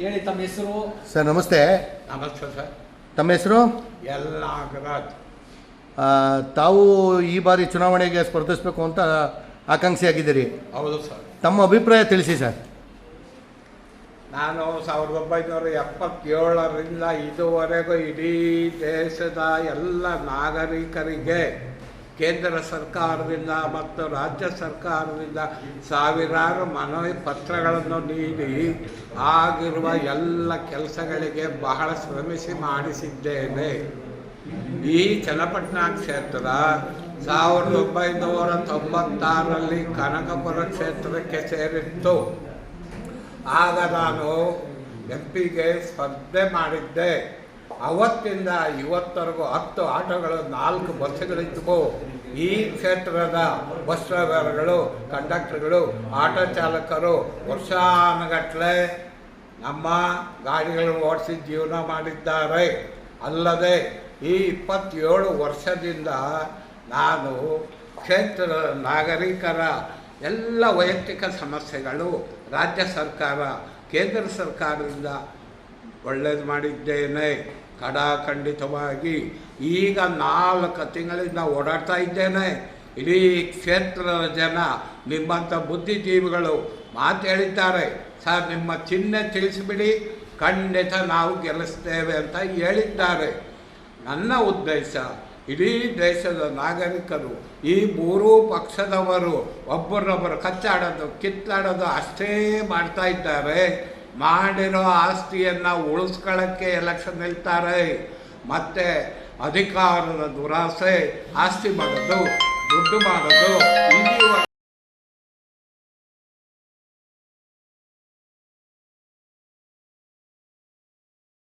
ಹೇಳಿ ತಮ್ಮ ಹೆಸರು? ಸರ್ ನಮಸ್ತೆ. ನಮಸ್ತೆ ಸರ್. ತಮ್ಮ ಹೆಸರು? ಎಲ್ಲ ನಾಗರಾಜ್. ಆ, ತಾವು ಈ ಬಾರಿ ಚುನಾವಣೆಗೆ ಸ್ಪರ್ಧಿಸಬೇಕು ಅಂತ ಆಕಾಂಕ್ಷಿಯಾಗಿದ್ದೀರಿ ಹೌದು ಸರ್. ತಮ್ಮ ಅಭಿಪ್ರಾಯ ತಿಳಿಸಿ ಸರ್. ನಾನು ಸಾವಿರದ ಒಂಬೈನೂರ ಎಪ್ಪತ್ತೇಳರಿಂದ ಇದುವರೆಗೂ ಇಡೀ ದೇಶದ ಎಲ್ಲ ನಾಗರಿಕರಿಗೆ ಕೇಂದ್ರ ಸರ್ಕಾರದಿಂದ ಮತ್ತು ರಾಜ್ಯ ಸರ್ಕಾರದಿಂದ ಸಾವಿರಾರು ಮನವಿ ಪತ್ರಗಳನ್ನು ನೀಡಿ ಆಗಿರುವ ಎಲ್ಲ ಕೆಲಸಗಳಿಗೆ ಬಹಳ ಶ್ರಮಿಸಿ ಮಾಡಿಸಿದ್ದೇನೆ. ಈ ಚನ್ನಪಟ್ಟಣ ಕ್ಷೇತ್ರ ಸಾವಿರದ ಒಂಬೈನೂರ ತೊಂಬತ್ತಾರರಲ್ಲಿ ಕನಕಪುರ ಕ್ಷೇತ್ರಕ್ಕೆ ಸೇರಿತ್ತು. ಆಗ ನಾನು ಎಂ ಪಿಗೆ ಸ್ಪರ್ಧೆ ಮಾಡಿದ್ದೆ. ಅವತ್ತಿಂದ ಇವತ್ತರೆಗೂ ಹತ್ತು ಆಟೋಗಳು, ನಾಲ್ಕು ಬಸ್ಸುಗಳಿದ್ದವು ಈ ಕ್ಷೇತ್ರದ ಬಸ್ ಡ್ರೈವರ್ಗಳು ಕಂಡಕ್ಟರ್ಗಳು, ಆಟೋ ಚಾಲಕರು ವರ್ಷಾನುಗಟ್ಟಲೆ ನಮ್ಮ ಗಾಡಿಗಳನ್ನು ಓಡಿಸಿ ಜೀವನ ಮಾಡಿದ್ದಾರೆ. ಅಲ್ಲದೆ ಈ ಇಪ್ಪತ್ತೇಳು ವರ್ಷದಿಂದ ನಾನು ಕ್ಷೇತ್ರದ ನಾಗರಿಕರ ಎಲ್ಲ ವೈಯಕ್ತಿಕ ಸಮಸ್ಯೆಗಳು ರಾಜ್ಯ ಸರ್ಕಾರ, ಕೇಂದ್ರ ಸರ್ಕಾರದಿಂದ ಒಳ್ಳೇದು ಮಾಡಿದ್ದೇನೆ. ಕಡಾಖಂಡಿತವಾಗಿ ಈಗ ನಾಲ್ಕು ತಿಂಗಳಿಂದ ಓಡಾಡ್ತಾ ಇದ್ದೇನೆ. ಇಡೀ ಕ್ಷೇತ್ರದ ಜನ, ನಿಮ್ಮಂಥ ಬುದ್ಧಿಜೀವಿಗಳು ಮಾತು ಹೇಳಿದ್ದಾರೆ. ಸರ್, ನಿಮ್ಮ ಚಿಹ್ನೆ ತಿಳಿಸಿಬಿಡಿ. ಖಂಡಿತ ನಾವು ಗೆಲ್ಲಿಸ್ತೇವೆ ಅಂತ ಹೇಳಿದ್ದಾರೆ. ನನ್ನ ಉದ್ದೇಶ, ಇಡೀ ದೇಶದ ನಾಗರಿಕರು, ಈ ಮೂರೂ ಪಕ್ಷದವರು ಒಬ್ಬರೊಬ್ಬರು ಕಚ್ಚಾಡೋದು, ಕಿತ್ತಾಡೋದು ಅಷ್ಟೇ ಮಾಡ್ತಾ ಇದ್ದಾರೆ. ಮಾಡಿರೋ ಆಸ್ತಿಯನ್ನು ಉಳಿಸ್ಕೊಳ್ಳೋಕ್ಕೆ ಎಲೆಕ್ಷನ್ ನಿಲ್ತಾರೆ. ಮತ್ತು ಅಧಿಕಾರದ ದುರಾಸೆ ಆಸ್ತಿ ಮಾಡೋದು ದುಡ್ಡು ಮಾಡೋದು